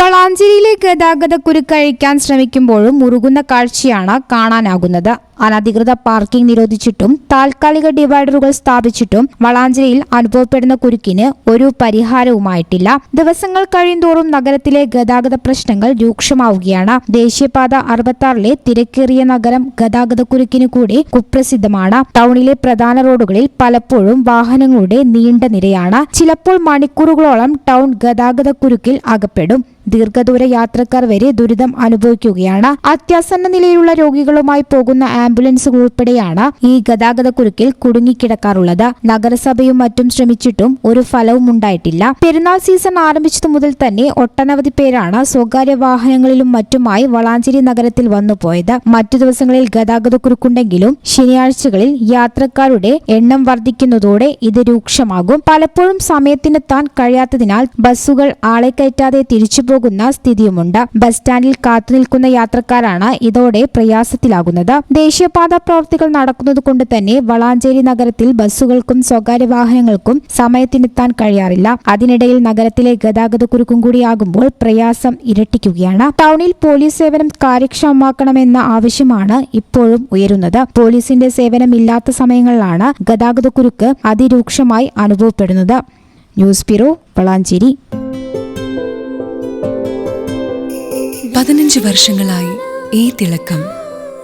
വളാഞ്ചേരിയിലെ ഗതാഗത കുരുക്കഴിക്കാൻ ശ്രമിക്കുമ്പോഴും മുറുകുന്ന കാഴ്ചയാണ് കാണാനാകുന്നത്. അനധികൃത പാർക്കിംഗ് നിരോധിച്ചിട്ടും താൽക്കാലിക ഡിവൈഡറുകൾ സ്ഥാപിച്ചിട്ടും വളാഞ്ചേരിയിൽ അനുഭവപ്പെടുന്ന കുരുക്കിന് ഒരു പരിഹാരവുമായിട്ടില്ല. ദിവസങ്ങൾ കഴിയുന്തോറും നഗരത്തിലെ ഗതാഗത പ്രശ്നങ്ങൾ രൂക്ഷമാവുകയാണ്. ദേശീയപാത അറുപത്തി തിരക്കേറിയ നഗരം ഗതാഗത കുരുക്കിന് കൂടി കുപ്രസിദ്ധമാണ്. ടൗണിലെ പ്രധാന റോഡുകളിൽ പലപ്പോഴും വാഹനങ്ങളുടെ നീണ്ട നിരയാണ്. ചിലപ്പോൾ മണിക്കൂറുകളോളം ടൗൺ ഗതാഗത കുരുക്കിൽ അകപ്പെടും. ദീർഘദൂര യാത്രക്കാർ വരെ ദുരിതം അനുഭവിക്കുകയാണ്. അത്യാസന്ന നിലയിലുള്ള രോഗികളുമായി പോകുന്ന ആംബുലൻസുകൾ ഉൾപ്പെടെയാണ് ഈ ഗതാഗത കുരുക്കിൽ കുടുങ്ങിക്കിടക്കാറുള്ളത്. നഗരസഭയും മറ്റും ശ്രമിച്ചിട്ടും ഒരു ഫലവും ഉണ്ടായിട്ടില്ല. പെരുന്നാൾ സീസൺ ആരംഭിച്ചതു മുതൽ തന്നെ ഒട്ടനവധി പേരാണ് സ്വകാര്യ വാഹനങ്ങളിലും മറ്റുമായി വളാഞ്ചേരി നഗരത്തിൽ വന്നുപോയത് മറ്റു ദിവസങ്ങളിൽ ഗതാഗത കുരുക്കുണ്ടെങ്കിലും ശനിയാഴ്ചകളിൽ യാത്രക്കാരുടെ എണ്ണം വർദ്ധിക്കുന്നതോടെ ഇത് രൂക്ഷമാകും. പലപ്പോഴും സമയത്തിനെത്താൻ കഴിയാത്തതിനാൽ ബസ്സുകൾ ആളെ കയറ്റാതെ തിരിച്ചു പോകുന്ന സ്ഥിതിയുമുണ്ട്. ബസ് സ്റ്റാൻഡിൽ കാത്തുനിൽക്കുന്ന യാത്രക്കാരാണ് ഇതോടെ പ്രയാസത്തിലാകുന്നത്. ദേശീയപാത നടക്കുന്നത് കൊണ്ട് തന്നെ വളാഞ്ചേരി നഗരത്തിൽ ബസ്സുകൾക്കും സ്വകാര്യ വാഹനങ്ങൾക്കും സമയത്തിനെത്താൻ കഴിയാറില്ല. അതിനിടയിൽ നഗരത്തിലെ ഗതാഗത കുരുക്കും കൂടിയാകുമ്പോൾ പ്രയാസം ഇരട്ടിക്കുകയാണ്. ടൗണിൽ പോലീസ് സേവനം കാര്യക്ഷമമാക്കണമെന്ന ആവശ്യമാണ് ഇപ്പോഴും ഉയരുന്നത്. പോലീസിന്റെ സേവനം ഇല്ലാത്ത സമയങ്ങളിലാണ് ഗതാഗത കുരുക്ക് അതിരൂക്ഷമായി അനുഭവപ്പെടുന്നത്. News bureau Valanchery. പതിനഞ്ച് വർഷങ്ങളായി ഈ തിളക്കം